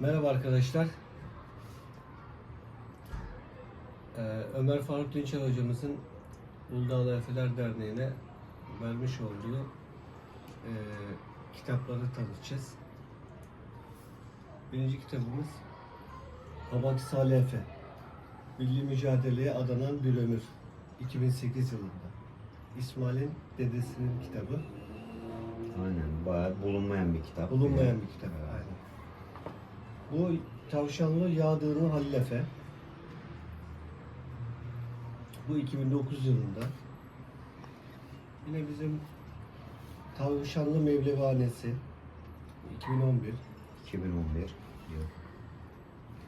Merhaba arkadaşlar. Ee, Ömer Faruk Dinçer hocamızın Uludağlı Efeler Derneği'ne vermiş olduğu e, kitapları tanıtacağız. Birinci kitabımız Kabak Salih Efe. Milli Mücadeleye Adanan Bir Ömür. 2008 yılında. İsmail'in dedesinin kitabı. Aynen bayağı bulunmayan bir kitap. Bulunmayan bir kitap. Aynen. Bu Tavşanlı Yağdığını Halil Efe. Bu 2009 yılında. Yine bizim Tavşanlı Mevlevanesi 2011. 2011 yıl.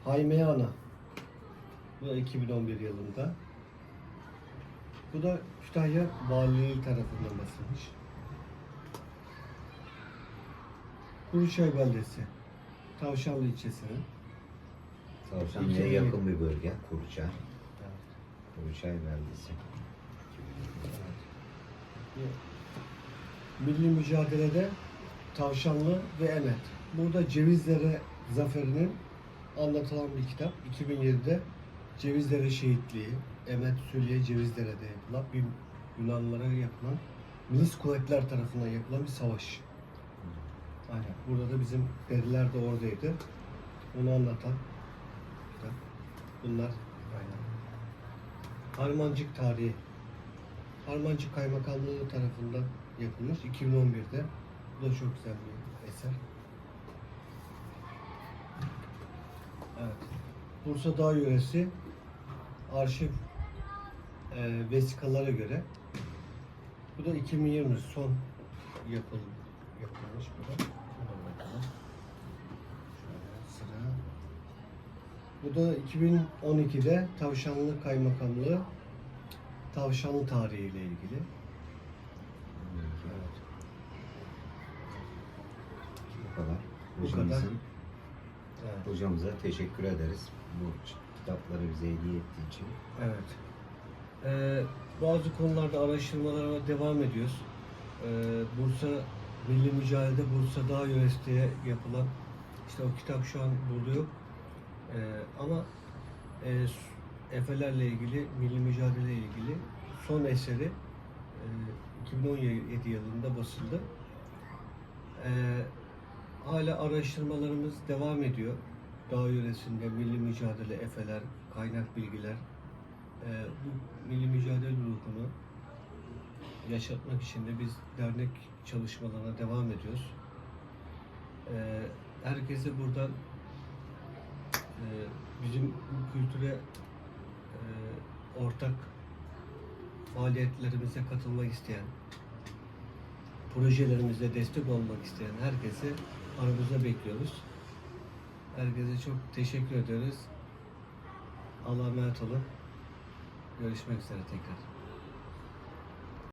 Hayme Ana. Bu da 2011 yılında. Bu da Kütahya Valiliği tarafından basılmış. Kuruçay Beldesi. Tavşanlı ilçesinin. Tavşanlı'ya İki- yakın bir bölge. Kuruçay. Kuruçay beldesi. Milli mücadelede Tavşanlı ve Emet. Burada Cevizlere Zaferi'nin anlatılan bir kitap. 2007'de Cevizlere Şehitliği, Emet Sülye Cevizlere'de yapılan bir Yunanlılara yapılan milis kuvvetler tarafından yapılan bir savaş. Aynen. Burada da bizim deriler de oradaydı. Onu anlatan. Bunlar aynen. Harmancık tarihi. Harmancık Kaymakamlığı tarafından yapılmış 2011'de. Bu da çok güzel bir eser. Evet. Bursa Dağ Yöresi arşiv e, vesikalara göre bu da 2020 son yapıl, yapılmış bu da. Sıra. Bu da 2012'de Tavşanlı Kaymakamlığı Tavşanlı tarihi ile ilgili. Evet. Bu kadar. Bu kadar. Evet. hocamıza teşekkür ederiz. Bu kitapları bize hediye ettiği için. Evet. Ee, bazı konularda araştırmalara devam ediyoruz. Ee, Bursa Milli Mücadele Bursa Dağ Yöresi'ye yapılan işte o kitap şu an burada yok. Ee, ama e, Efelerle ilgili, milli mücadele ile ilgili son eseri e, 2017 yılında basıldı. Ee, hala araştırmalarımız devam ediyor. Dağ yöresinde milli mücadele, efeler, kaynak bilgiler, ee, bu milli mücadele yaşatmak için de biz dernek çalışmalarına devam ediyoruz. Ee, herkese buradan e, bizim kültüre e, ortak faaliyetlerimize katılmak isteyen, projelerimize destek olmak isteyen herkesi aramıza bekliyoruz. Herkese çok teşekkür ediyoruz. Allah'a emanet olun. Görüşmek üzere tekrar.